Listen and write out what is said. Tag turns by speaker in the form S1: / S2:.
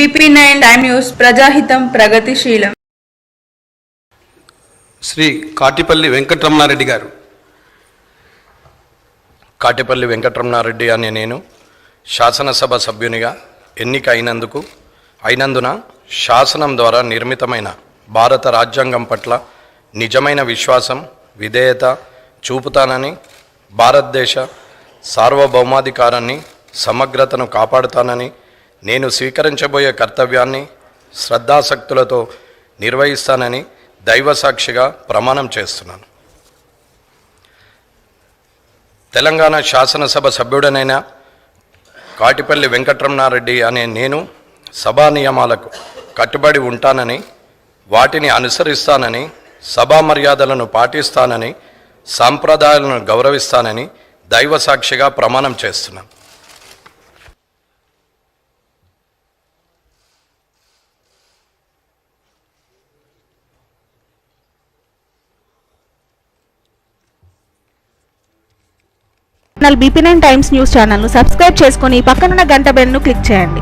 S1: BP nine time news ప్రజాహితం ప్రగతిశీలం.
S2: శ్రీ కాటిపల్లి వెంకటరమణారెడ్డి గారు. కాటిపల్లి వెంకటరమణారెడ్డి అనే నేను శాసనసభ సభ్యునిగా ఎన్నిక అయినందుకు అయినందున శాసనం ద్వారా నిర్మితమైన భారత రాజ్యాంగం పట్ల నిజమైన విశ్వాసం విధేయత చూపుతానని భారతదేశ సార్వభౌమాధికారాన్ని సమగ్రతను కాపాడుతానని నేను స్వీకరించబోయే కర్తవ్యాన్ని శ్రద్ధాసక్తులతో నిర్వహిస్తానని దైవసాక్షిగా ప్రమాణం చేస్తున్నాను. తెలంగాణ శాసనసభ సభ్యుడనైన కాటిపల్లి వెంకటరమణారెడ్డి అనే నేను సభా నియమాలకు కట్టుబడి ఉంటానని వాటిని అనుసరిస్తానని సభా మర్యాదలను పాటిస్తానని సాంప్రదాయాలను గౌరవిస్తానని దైవ సాక్షిగా ప్రమాణం చేస్తున్నాను.
S3: Channel BP nine times news ఛానల్ను సబ్స్క్రైబ్ చేసుకొని పక్కనున్న గంట బెల్ను క్లిక్ చేయండి.